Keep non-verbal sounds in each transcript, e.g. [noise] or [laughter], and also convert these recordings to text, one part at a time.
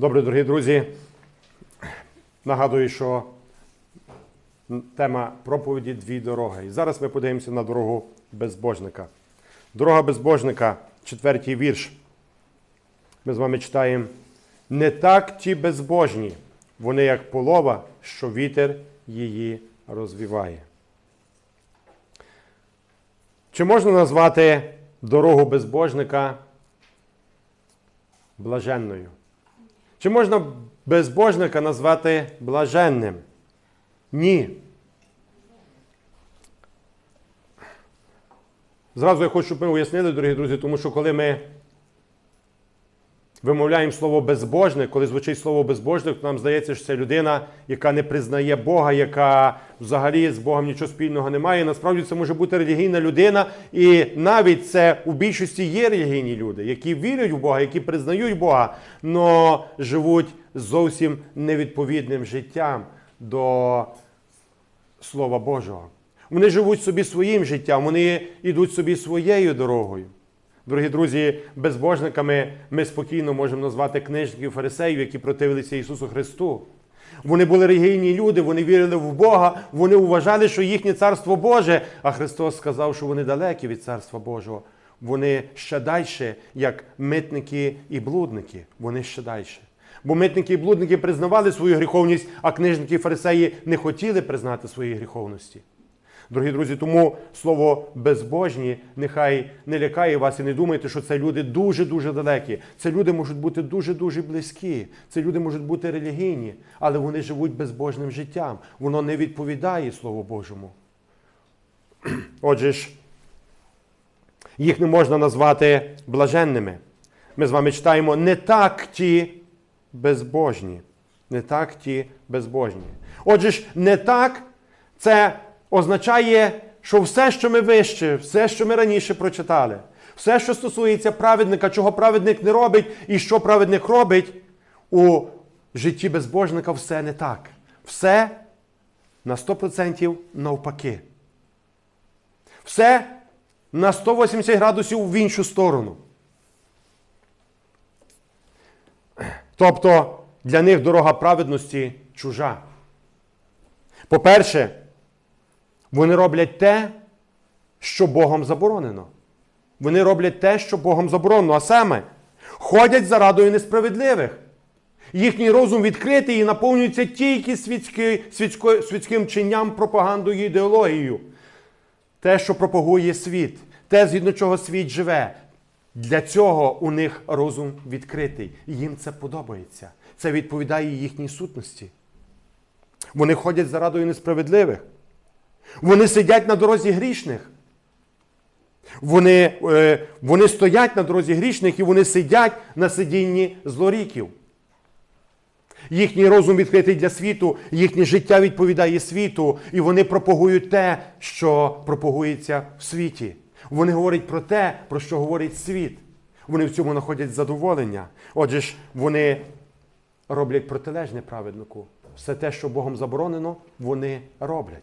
Добре, дорогі друзі. Нагадую, що тема проповіді дві дороги. І зараз ми подивимося на дорогу безбожника. Дорога безбожника, четвертий вірш. Ми з вами читаємо: не так ті безбожні, вони як полова, що вітер її розвіває. Чи можна назвати дорогу безбожника блаженною? Чи можна безбожника назвати блаженним? Ні. Зразу я хочу, щоб ми уяснили, дорогі друзі, тому що коли ми вимовляємо слово безбожник, коли звучить слово безбожник, то нам здається, що це людина, яка не признає Бога, яка взагалі з Богом нічого спільного не має. Насправді це може бути релігійна людина, і навіть це у більшості є релігійні люди, які вірять в Бога, які признають Бога, але живуть зовсім невідповідним життям до Слова Божого. Вони живуть собі своїм життям, вони йдуть собі своєю дорогою. Дорогі друзі, безбожниками ми спокійно можемо назвати книжників фарисеїв, які противилися Ісусу Христу. Вони були релігійні люди, вони вірили в Бога, вони вважали, що їхнє царство Боже, а Христос сказав, що вони далекі від Царства Божого. Вони ще далі, як митники і блудники. Вони ще далі. Бо митники і блудники признавали свою гріховність, а книжники і фарисеї не хотіли признати своєї гріховності. Дорогі друзі, тому слово безбожні нехай не лякає вас і не думайте, що це люди дуже-дуже далекі. Це люди можуть бути дуже-дуже близькі. Це люди можуть бути релігійні, але вони живуть безбожним життям. Воно не відповідає Слову Божому. [clears throat] Отже ж, їх не можна назвати блаженними. Ми з вами читаємо не так ті безбожні. Не так ті безбожні. Отже ж, не так це означає, що все, що ми вище, все, що ми раніше прочитали, все, що стосується праведника, чого праведник не робить і що праведник робить, у житті безбожника все не так. Все на 100% навпаки. Все на 180 градусів в іншу сторону. Тобто для них дорога праведності чужа. По-перше, вони роблять те, що Богом заборонено. Вони роблять те, що Богом заборонено, а саме ходять за радою несправедливих. Їхній розум відкритий і наповнюється тільки світськи, світсько, світським чинням, пропагандою, ідеологією. Те, що пропагує світ, те, згідно чого світ живе. Для цього у них розум відкритий. Їм це подобається. Це відповідає їхній сутності. Вони ходять за радою несправедливих. Вони сидять на дорозі грішних. Вони, е, вони стоять на дорозі грішних і вони сидять на сидінні злоріків. Їхній розум відкритий для світу, їхнє життя відповідає світу, і вони пропагують те, що пропагується в світі. Вони говорять про те, про що говорить світ. Вони в цьому знаходять задоволення. Отже ж, вони роблять протилежне праведнику. Все те, що Богом заборонено, вони роблять.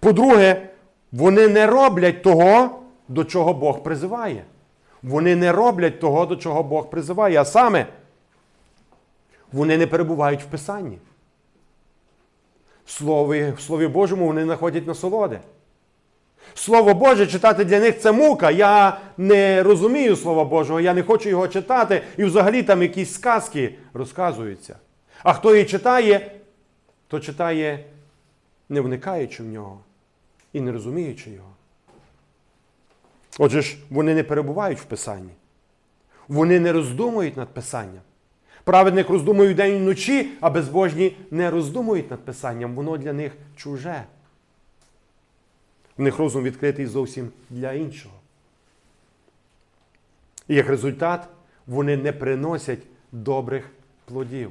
По-друге, вони не роблять того, до чого Бог призиває. Вони не роблять того, до чого Бог призиває. А саме, вони не перебувають в Писанні. Слові, в Слові Божому вони знаходять насолоди. Слово Боже читати для них це мука. Я не розумію Слова Божого, я не хочу його читати, і взагалі там якісь сказки розказуються. А хто її читає, то читає, не вникаючи в нього і не розуміючи його. Отже ж, вони не перебувають в Писанні. Вони не роздумують над Писанням. Праведник роздумує день і вночі, а безбожні не роздумують над Писанням. Воно для них чуже. У них розум відкритий зовсім для іншого. І як результат, вони не приносять добрих плодів.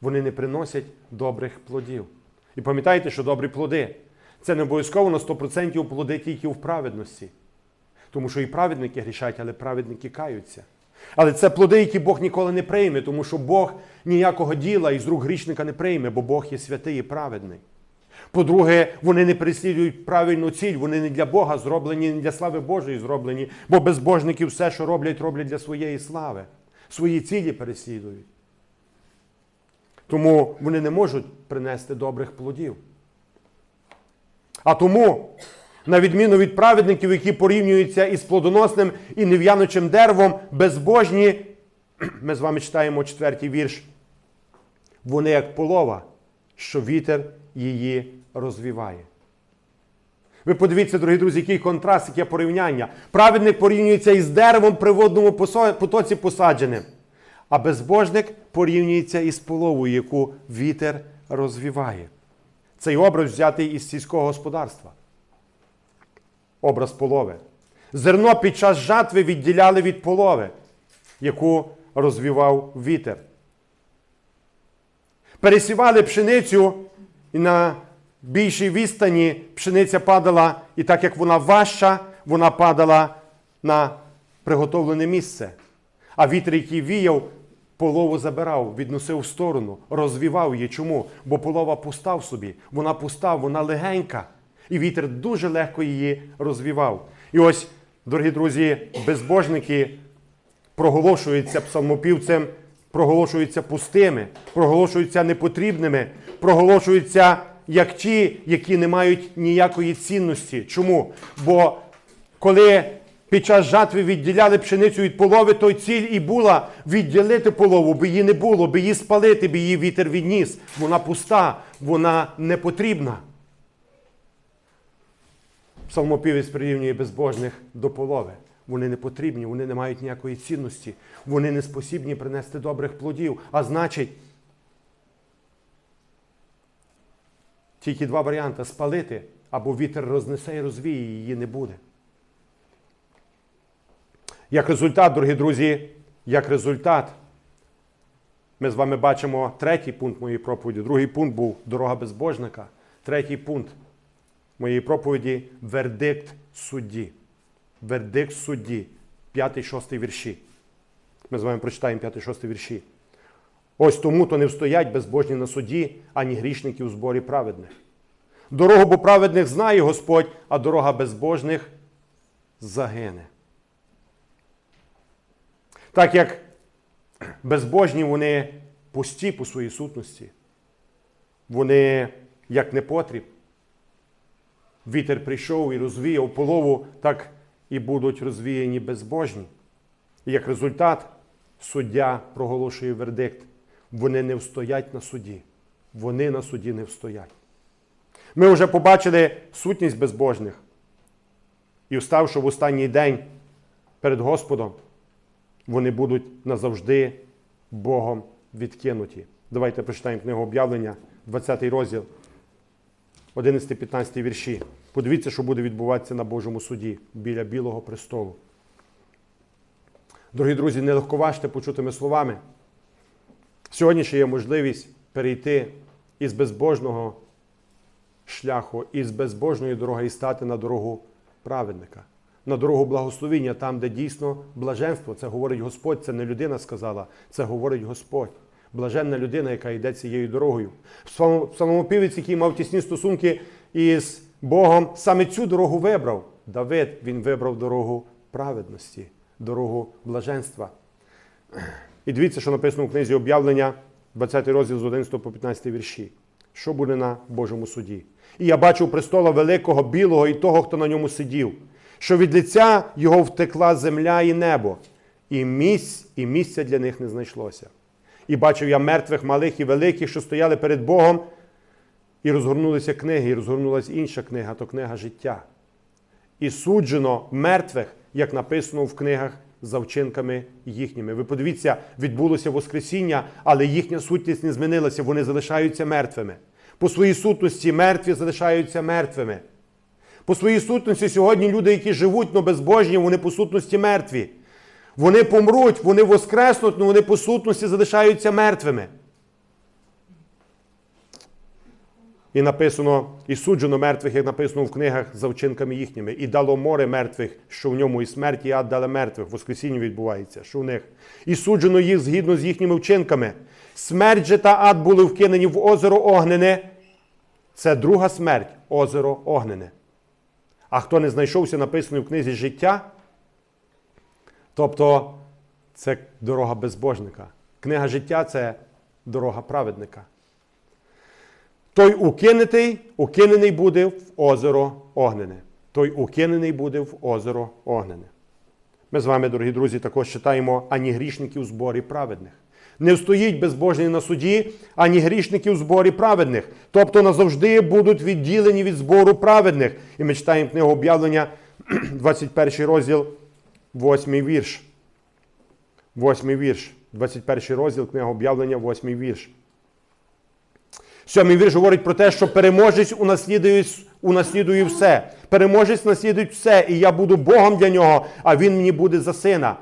Вони не приносять добрих плодів. І пам'ятайте, що добрі плоди це не обов'язково на 100% плоди тільки в праведності. Тому що і праведники грішать, але праведники каються. Але це плоди, які Бог ніколи не прийме, тому що Бог ніякого діла із рук грішника не прийме, бо Бог є святий і праведний. По-друге, вони не переслідують правильну ціль, вони не для Бога зроблені, не для слави Божої зроблені, бо безбожники все, що роблять, роблять для своєї слави. свої цілі переслідують. Тому вони не можуть принести добрих плодів. А тому, на відміну від праведників, які порівнюються із плодоносним і нев'янучим деревом, безбожні, [clears throat] ми з вами читаємо четвертий вірш. Вони як полова, що вітер її розвіває. Ви подивіться, дорогі друзі, який контраст, яке порівняння. Праведник порівнюється із деревом при водному потоці посадженим, а безбожник порівнюється із половою, яку вітер розвіває. Цей образ взятий із сільського господарства. Образ полови. Зерно під час жатви відділяли від полови, яку розвівав вітер. Пересівали пшеницю і на більшій відстані пшениця падала, і так як вона важча, вона падала на приготовлене місце. А вітер, який віяв, полову забирав, відносив в сторону, розвівав її. Чому? Бо полова пуста в собі, вона пуста, вона легенька. І вітер дуже легко її розвівав. І ось, дорогі друзі, безбожники проголошуються псалмопівцем, проголошуються пустими, проголошуються непотрібними, проголошуються як ті, які не мають ніякої цінності. Чому? Бо коли під час жатви відділяли пшеницю від полови, то ціль і була відділити полову, би її не було, би її спалити, би її вітер відніс. Вона пуста, вона не потрібна. Псалмопівець прирівнює безбожних до полови. Вони не потрібні, вони не мають ніякої цінності, вони не спосібні принести добрих плодів. А значить, тільки два варіанти спалити або вітер рознесе і розвіє, її не буде. Як результат, дорогі друзі, як результат, ми з вами бачимо третій пункт моєї проповіді. Другий пункт був дорога безбожника. Третій пункт моєї проповіді вердикт судді. Вердикт судді. 5-6 вірші. Ми з вами прочитаємо 5-6 вірші. Ось тому то не встоять безбожні на суді, ані грішники у зборі праведних. Дорогу бо праведних знає Господь, а дорога безбожних загине. Так як безбожні вони пусті по своїй сутності, вони як непотріб. Вітер прийшов і розвіяв полову, так і будуть розвіяні безбожні. І як результат, суддя проголошує вердикт. Вони не встоять на суді. Вони на суді не встоять. Ми вже побачили сутність безбожних. І вставши в останній день перед Господом, вони будуть назавжди Богом відкинуті. Давайте прочитаємо книгу об'явлення, 20 розділ, 11-15 вірші. Подивіться, що буде відбуватися на Божому суді біля Білого престолу. Дорогі друзі, не легковажте почутими словами. Сьогодні ще є можливість перейти із безбожного шляху, із безбожної дороги і стати на дорогу праведника, на дорогу благословіння, там, де дійсно блаженство. Це говорить Господь, це не людина сказала, це говорить Господь. Блаженна людина, яка йде цією дорогою. Псалмопівець, який мав тісні стосунки із Богом, саме цю дорогу вибрав. Давид він вибрав дорогу праведності, дорогу блаженства. І дивіться, що написано у книзі об'явлення, 20 розділ з 11 по 15 вірші. Що буде на Божому суді? І я бачив престола великого, білого і того, хто на ньому сидів, що від лиця його втекла земля і небо, і місць, і місця для них не знайшлося. І бачив я мертвих, малих і великих, що стояли перед Богом, і розгорнулися книги, і розгорнулася інша книга, то книга життя. І суджено мертвих, як написано в книгах за вчинками їхніми. Ви подивіться, відбулося Воскресіння, але їхня сутність не змінилася, вони залишаються мертвими. По своїй сутності мертві залишаються мертвими. По своїй сутності сьогодні люди, які живуть, но безбожні, вони по сутності мертві. Вони помруть, вони воскреснуть, але вони по сутності залишаються мертвими. І написано, і суджено мертвих, як написано в книгах за вчинками їхніми, і дало море мертвих, що в ньому і смерть, і ад дали мертвих. Воскресіння відбувається, що в них. І суджено їх згідно з їхніми вчинками. Смерть же та ад були вкинені в озеро Огнене. Це друга смерть озеро Огнене. А хто не знайшовся, написано в книзі життя, тобто це дорога безбожника. Книга життя це дорога праведника. Той укинутий, укинений буде в озеро огнене. Той укинений буде в озеро огнене. Ми з вами, дорогі друзі, також читаємо ані грішників зборі праведних. Не встоїть безбожний на суді, ані грішників у зборі праведних. Тобто назавжди будуть відділені від збору праведних. І ми читаємо книгу об'явлення, [clears throat] 21 розділ, 8 вірш. 8 вірш. 21 розділ книга об'явлення, 8 вірш. Сьомий вірш говорить про те, що переможець унаслідує, все. Переможець наслідує все, і я буду Богом для нього, а він мені буде за сина.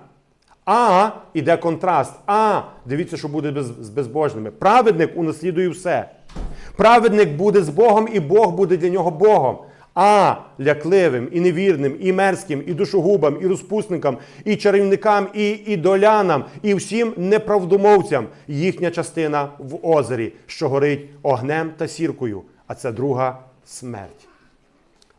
А іде контраст. А, дивіться, що буде з безбожними. Праведник унаслідує все. Праведник буде з Богом, і Бог буде для нього Богом. А лякливим, і невірним, і мерзким, і душогубам, і розпусникам, і чарівникам, і ідолянам, і всім неправдомовцям їхня частина в озері, що горить огнем та сіркою, а це друга смерть.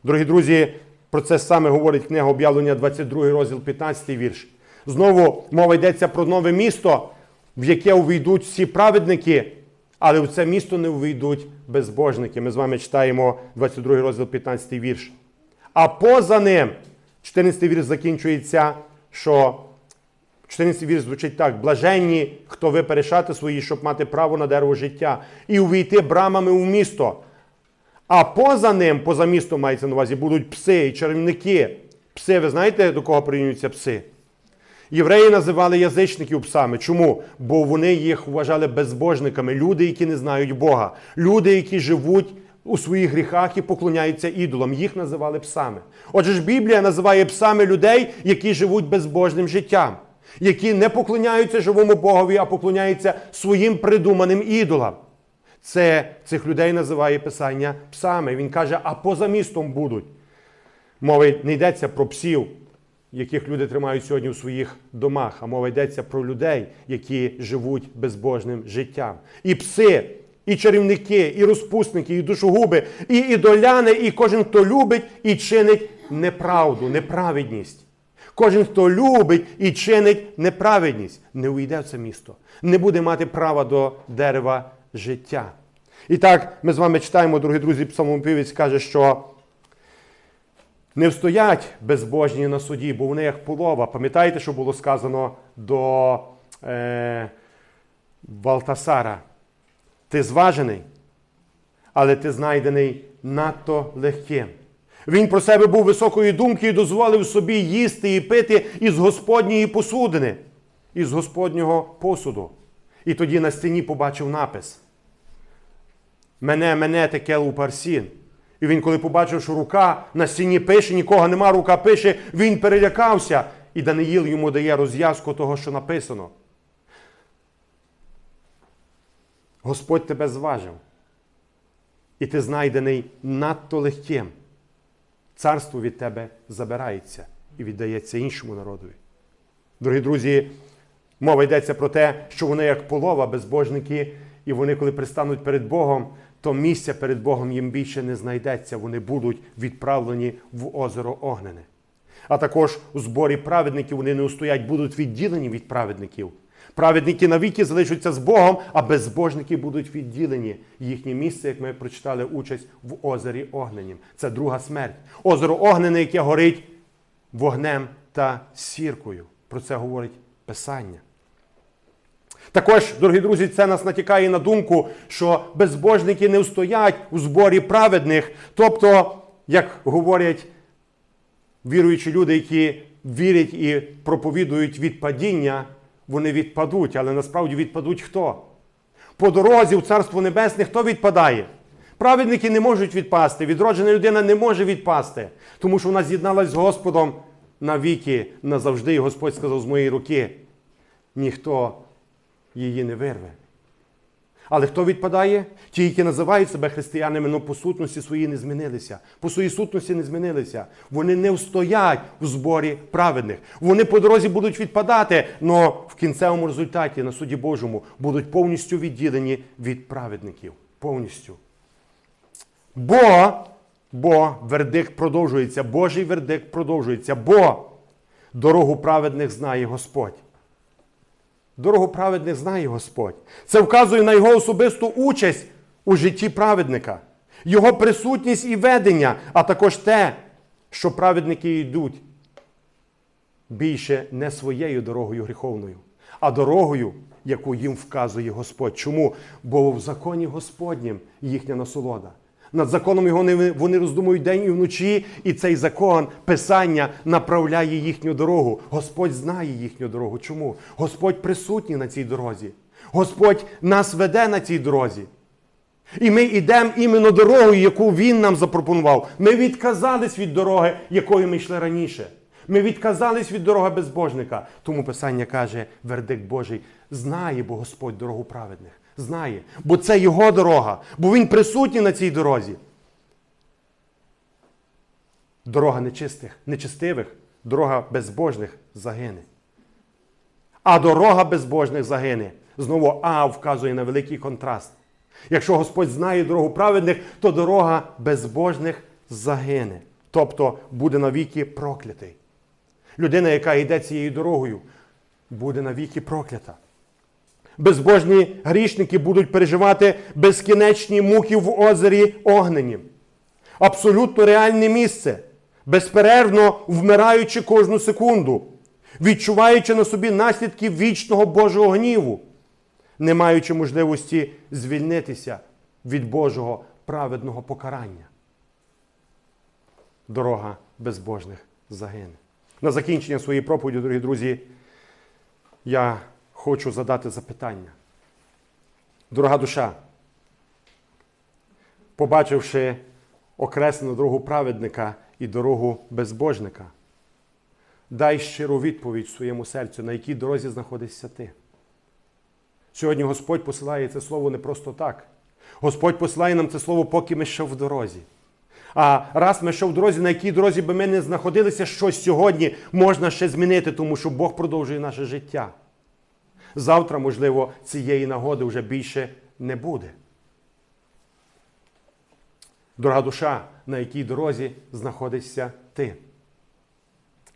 Дорогі друзі, про це саме говорить книга об'явлення, 22 розділ, 15 вірш. Знову мова йдеться про нове місто, в яке увійдуть всі праведники, але в це місто не увійдуть безбожники. Ми з вами читаємо 22 розділ, 15 вірш. А поза ним, 14 вірш закінчується, що 14 вірш звучить так: блаженні, хто ви перешати свої, щоб мати право на дерево життя, і увійти брамами у місто. А поза ним, поза містом мається на увазі, будуть пси і чарівники. Пси, ви знаєте, до кого порівнюються пси? Євреї називали язичників псами. Чому? Бо вони їх вважали безбожниками, люди, які не знають Бога, люди, які живуть у своїх гріхах і поклоняються ідолам. Їх називали псами. Отже ж, Біблія називає псами людей, які живуть безбожним життям, які не поклоняються живому Богові, а поклоняються своїм придуманим ідолам. Це цих людей називає Писання псами. Він каже, а поза містом будуть. Мова не йдеться про псів, яких люди тримають сьогодні у своїх домах, а мова йдеться про людей, які живуть безбожним життям. І пси, і чарівники, і розпусники, і душогуби, і ідоляни, і кожен, хто любить і чинить неправду, неправедність. Кожен, хто любить і чинить неправедність, не увійде в це місто, не буде мати права до дерева життя. І так, ми з вами читаємо, дорогі друзі, псалмопівець каже, що не встоять безбожні на суді, бо вони як полова. Пам'ятаєте, що було сказано до е, Валтасара? Ти зважений, але ти знайдений надто легким. Він про себе був високої думки і дозволив собі їсти і пити із Господньої посудини, із Господнього посуду. І тоді на стіні побачив напис. Мене, мене таке лупарсін. І він, коли побачив, що рука на стіні пише, нікого нема, рука пише, він перелякався. І Даниїл йому дає розв'язку того, що написано. Господь тебе зважив. І ти знайдений надто легким. Царство від тебе забирається і віддається іншому народові. Дорогі друзі, мова йдеться про те, що вони як полова, безбожники, і вони, коли пристануть перед Богом, то місця перед Богом їм більше не знайдеться, вони будуть відправлені в озеро Огнене. А також у зборі праведників вони не устоять, будуть відділені від праведників. Праведники навіки залишаться з Богом, а безбожники будуть відділені. Їхнє місце, як ми прочитали участь в озері Огненім. Це друга смерть. Озеро Огнене, яке горить вогнем та сіркою. Про це говорить Писання. Також, дорогі друзі, це нас натякає на думку, що безбожники не встоять у зборі праведних. Тобто, як говорять віруючі люди, які вірять і проповідують відпадіння, вони відпадуть, але насправді відпадуть хто? По дорозі в Царство Небесне хто відпадає? Праведники не можуть відпасти, відроджена людина не може відпасти, тому що вона з'єдналась з Господом навіки, назавжди, і Господь сказав з моєї руки. Ніхто її не вирве. Але хто відпадає? Ті, які називають себе християнами, але по сутності свої не змінилися. По своїй сутності не змінилися. Вони не встоять в зборі праведних. Вони по дорозі будуть відпадати, але в кінцевому результаті на суді Божому будуть повністю відділені від праведників. Повністю. Бо, бо вердикт продовжується, Божий вердикт продовжується, бо дорогу праведних знає Господь. Дорогу праведних знає Господь. Це вказує на його особисту участь у житті праведника, його присутність і ведення, а також те, що праведники йдуть більше не своєю дорогою гріховною, а дорогою, яку їм вказує Господь. Чому? Бо в законі Господнім їхня насолода. Над законом його вони роздумують день і вночі, і цей закон, Писання направляє їхню дорогу. Господь знає їхню дорогу. Чому? Господь присутній на цій дорозі. Господь нас веде на цій дорозі. І ми йдемо іменно дорогою, яку Він нам запропонував. Ми відказались від дороги, якою ми йшли раніше. Ми відказались від дороги безбожника. Тому Писання каже, вердикт Божий знає, бо Господь дорогу праведних. Знає. Бо це його дорога, бо Він присутній на цій дорозі. Дорога нечистих, нечистивих, дорога безбожних загине. А дорога безбожних загине. Знову А вказує на великий контраст. Якщо Господь знає дорогу праведних, то дорога безбожних загине. Тобто буде навіки проклятий. Людина, яка йде цією дорогою, буде навіки проклята. Безбожні грішники будуть переживати безкінечні муки в озері Огнені. Абсолютно реальне місце, безперервно вмираючи кожну секунду, відчуваючи на собі наслідки вічного Божого гніву, не маючи можливості звільнитися від Божого праведного покарання. Дорога безбожних загине. На закінчення своєї проповіді, дорогі друзі, я хочу задати запитання. Дорога душа, побачивши окреслену дорогу праведника і дорогу безбожника, дай щиру відповідь своєму серцю, на якій дорозі знаходишся ти. Сьогодні Господь посилає це слово не просто так. Господь посилає нам це слово, поки ми ще в дорозі. А раз ми ще в дорозі, на якій дорозі би ми не знаходилися, щось сьогодні можна ще змінити, тому що Бог продовжує наше життя. Завтра, можливо, цієї нагоди вже більше не буде. Дорога душа, на якій дорозі знаходишся ти?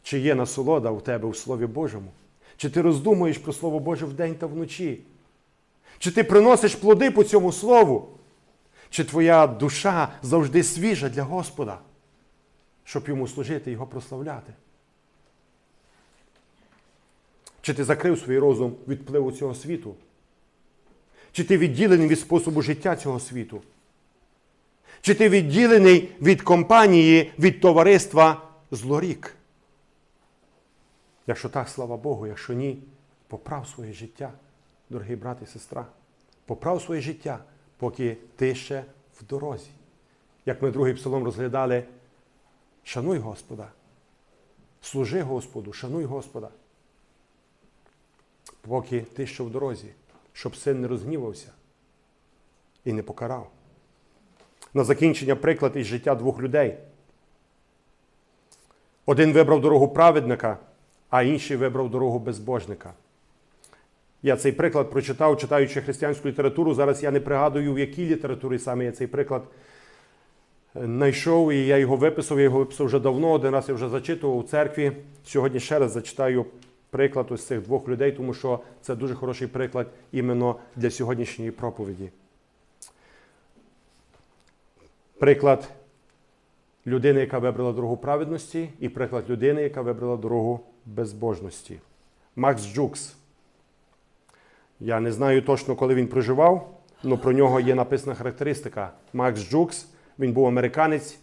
Чи є насолода у тебе у Слові Божому? Чи ти роздумуєш про Слово Боже вдень та вночі? Чи ти приносиш плоди по цьому слову? Чи твоя душа завжди свіжа для Господа, щоб йому служити його прославляти? Чи ти закрив свій розум від впливу цього світу? Чи ти відділений від способу життя цього світу? Чи ти відділений від компанії, від товариства злорік? Якщо так, слава Богу, якщо ні, поправ своє життя, дорогий брат і сестра. Поправ своє життя, поки ти ще в дорозі. Як ми другий псалом розглядали, шануй Господа, служи Господу, шануй Господа. Поки ти ще в дорозі, щоб син не розгнівався і не покарав. На закінчення приклад із життя двох людей. Один вибрав дорогу праведника, а інший вибрав дорогу безбожника. Я цей приклад прочитав, читаючи християнську літературу. Зараз я не пригадую, в якій літературі саме я цей приклад знайшов, і я його виписав. Я його виписав вже давно. Один раз я вже зачитував у церкві. Сьогодні ще раз зачитаю приклад ось цих двох людей, тому що це дуже хороший приклад іменно для сьогоднішньої проповіді. Приклад людини, яка вибрала дорогу праведності, і приклад людини, яка вибрала дорогу безбожності. Макс Джукс. Я не знаю точно, коли він проживав, але про нього є написана характеристика. Макс Джукс, він був американець,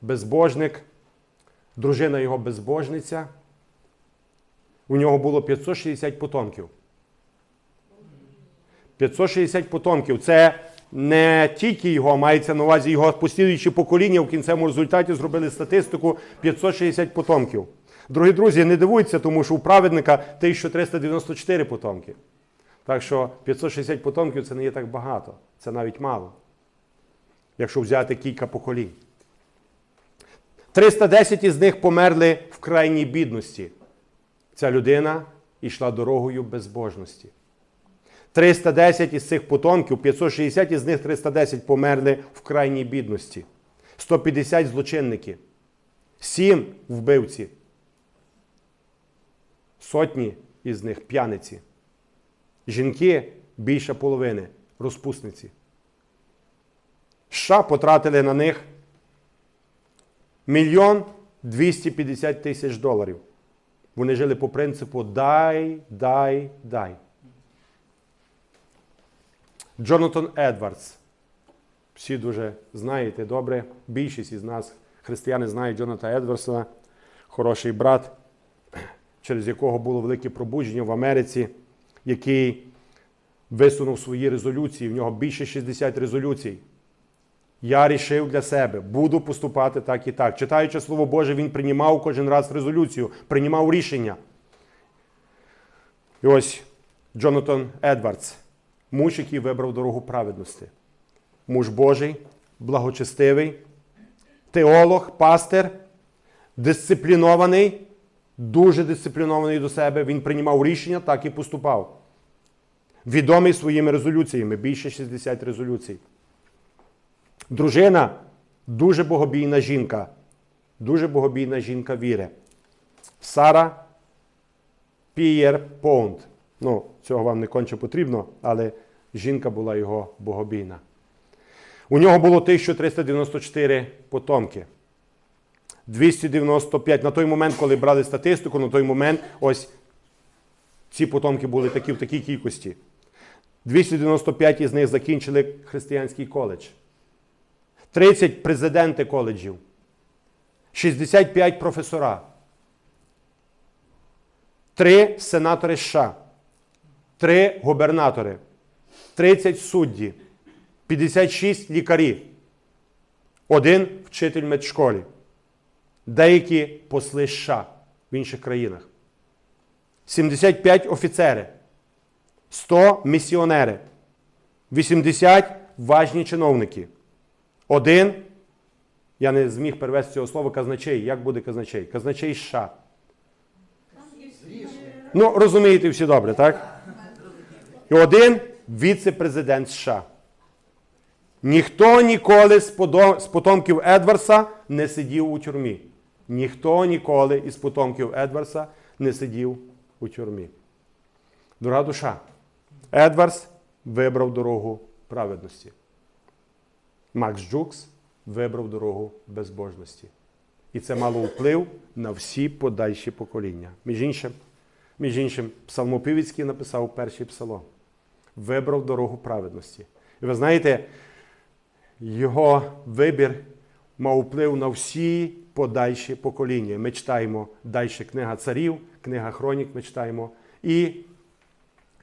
безбожник, дружина його безбожниця. У нього було 560 потомків. 560 потомків. Це не тільки його, мається на увазі його послідуючі покоління. В кінцевому результаті зробили статистику 560 потомків. Дорогі друзі, не дивуйтеся, тому що у праведника 1394 потомки. Так що 560 потомків це не є так багато, це навіть мало, якщо взяти кілька поколінь. 310 із них померли в крайній бідності. Ця людина йшла дорогою безбожності. 310 із цих потомків, 560 із них 310 померли в крайній бідності. 150 злочинники, 7 вбивці, сотні із них п'яниці. Жінки більше половини розпусниці. США потратили на них мільйон 250 тисяч доларів. Вони жили по принципу дай, дай, дай. Джонатан Едвардс. Всі дуже знаєте добре. Більшість із нас, християни, знають Джонатана Едвардса, хороший брат, через якого було велике пробудження в Америці, який висунув свої резолюції. В нього більше 60 резолюцій. Я рішив для себе, буду поступати так і так. Читаючи Слово Боже, він приймав кожен раз резолюцію, приймав рішення. І ось Джонатан Едвардс, муж, який вибрав дорогу праведності. Муж Божий, благочестивий, теолог, пастир, дисциплінований, дуже дисциплінований до себе. Він приймав рішення, так і поступав. Відомий своїми резолюціями, більше 60 резолюцій. Дружина дуже богобійна жінка, дуже богобійна жінка віри. Сара Пієр Поунд. Ну, цього вам не конче потрібно, але жінка була його богобійна. У нього було 1394 потомки. 295. На той момент, коли брали статистику, на той момент ось ці потомки були такі в такій кількості. 295 із них закінчили християнський коледж. 30 президенти коледжів, 65 професора, 3 сенатори США, 3 губернатори, 30 судді, 56 лікарів, один вчитель медшколі, деякі посли США в інших країнах, 75 офіцери, 100 місіонери, 80 важні чиновники. Один, я не зміг перевести цього слова казначей. Як буде казначей? Казначей США. Ну, розумієте всі добре, так? І один віце-президент США. Ніхто ніколи з потомків Едварса не сидів у тюрмі. Ніхто ніколи із потомків Едварса не сидів у тюрмі. Дорога душа, Едварс вибрав дорогу праведності. Макс Джукс вибрав дорогу безбожності. І це мало вплив на всі подальші покоління. Між іншим, між іншим, Псалмопівецький написав перший псалом. Вибрав дорогу праведності. І ви знаєте, його вибір мав вплив на всі подальші покоління. Ми читаємо далі книга царів, книга хронік ми читаємо. І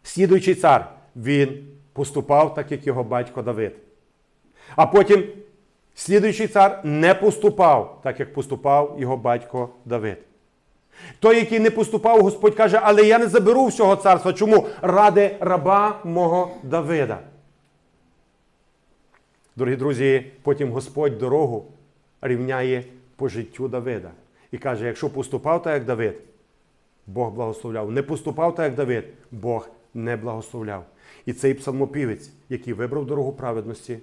слідуючий цар, він поступав так, як його батько Давид. А потім слідуючий цар не поступав, так як поступав його батько Давид. Той, який не поступав, Господь каже, але я не заберу всього царства. Чому? Ради раба мого Давида. Дорогі друзі, потім Господь дорогу рівняє по життю Давида. І каже: якщо поступав так, як Давид, Бог благословляв. Не поступав так, як Давид, Бог не благословляв. І цей псалмопівець, який вибрав дорогу праведності,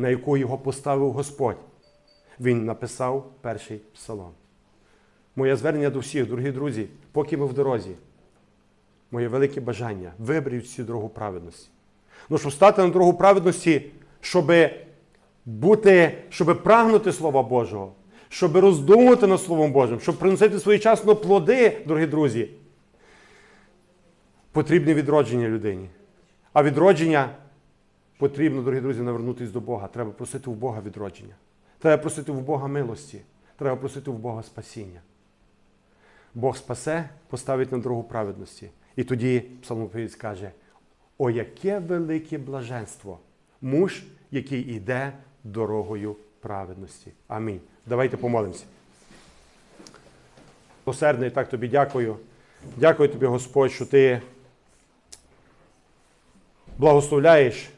на яку його поставив Господь, він написав перший псалом. Моє звернення до всіх, дорогі друзі, поки ми в дорозі, моє велике бажання виберіть цю дорогу праведності. Ну, щоб стати на дорогу праведності, щоб бути, щоб прагнути Слова Божого, щоб роздумувати над Словом Божим, щоб приносити своєчасно плоди, дорогі друзі, потрібне відродження людині. А відродження потрібно, дорогі друзі, навернутися до Бога. Треба просити у Бога відродження. Треба просити у Бога милості. Треба просити у Бога спасіння. Бог спасе, поставить на дорогу праведності. І тоді псалмопівець каже: О, яке велике блаженство! Муж, який іде дорогою праведності. Амінь. Давайте помолимося. Посердний, так тобі дякую. Дякую тобі, Господь, що ти благословляєш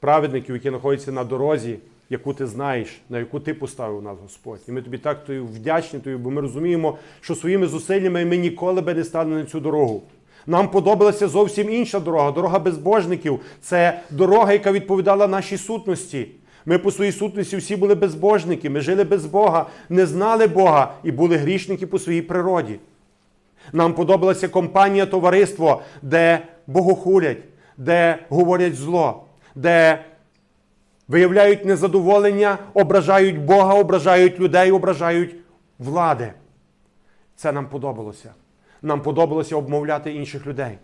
праведників, які знаходяться на дорозі, яку ти знаєш, на яку ти поставив нас, Господь. І ми тобі так тобі вдячні, тобі, бо ми розуміємо, що своїми зусиллями ми ніколи би не стали на цю дорогу. Нам подобалася зовсім інша дорога, дорога безбожників. Це дорога, яка відповідала нашій сутності. Ми по своїй сутності всі були безбожники, ми жили без Бога, не знали Бога і були грішники по своїй природі. Нам подобалася компанія, товариство, де богохулять, де говорять зло, де виявляють незадоволення, ображають Бога, ображають людей, ображають влади. Це нам подобалося. Нам подобалося обмовляти інших людей.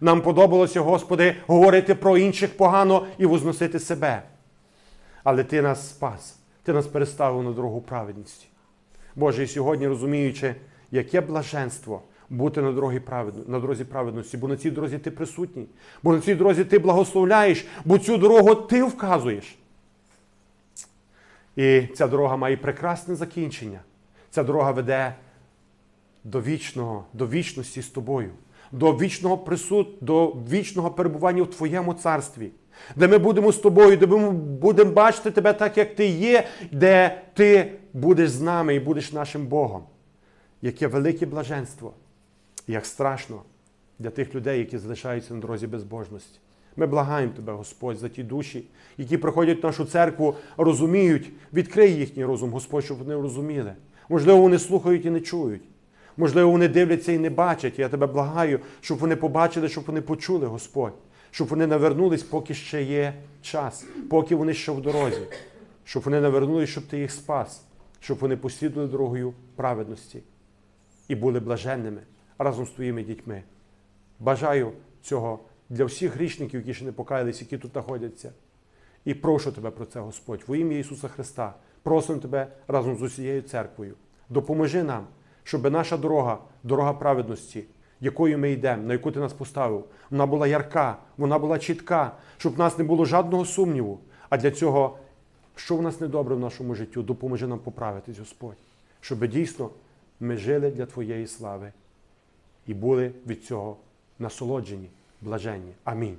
Нам подобалося, Господи, говорити про інших погано і возносити себе. Але Ти нас спас, Ти нас переставив на дорогу праведності. Боже, і сьогодні розуміючи, яке блаженство бути на дорозі, на дорозі праведності, бо на цій дорозі ти присутній, бо на цій дорозі ти благословляєш, бо цю дорогу ти вказуєш. І ця дорога має прекрасне закінчення. Ця дорога веде до вічного, до вічності з тобою, до вічного присуд, до вічного перебування в Твоєму царстві, де ми будемо з тобою, де ми будемо бачити тебе так, як ти є, де ти будеш з нами і будеш нашим Богом. Яке велике блаженство, як страшно для тих людей, які залишаються на дорозі безбожності. Ми благаємо Тебе, Господь, за ті душі, які приходять в нашу церкву, розуміють, відкрий їхній розум, Господь, щоб вони розуміли. Можливо, вони слухають і не чують. Можливо, вони дивляться і не бачать. Я тебе благаю, щоб вони побачили, щоб вони почули, Господь, щоб вони навернулись, поки ще є час, поки вони ще в дорозі, щоб вони навернулись, щоб ти їх спас, щоб вони послідували дорогою праведності і були блаженними разом з твоїми дітьми. Бажаю цього для всіх грішників, які ще не покаялись, які тут знаходяться. І прошу тебе про це, Господь, во ім'я Ісуса Христа. Просимо тебе разом з усією церквою. Допоможи нам, щоб наша дорога, дорога праведності, якою ми йдемо, на яку ти нас поставив, вона була ярка, вона була чітка, щоб в нас не було жодного сумніву. А для цього, що в нас недобре в нашому житті, допоможи нам поправитись, Господь, щоб дійсно ми жили для Твоєї слави і були від цього насолоджені, блаженні. Амінь.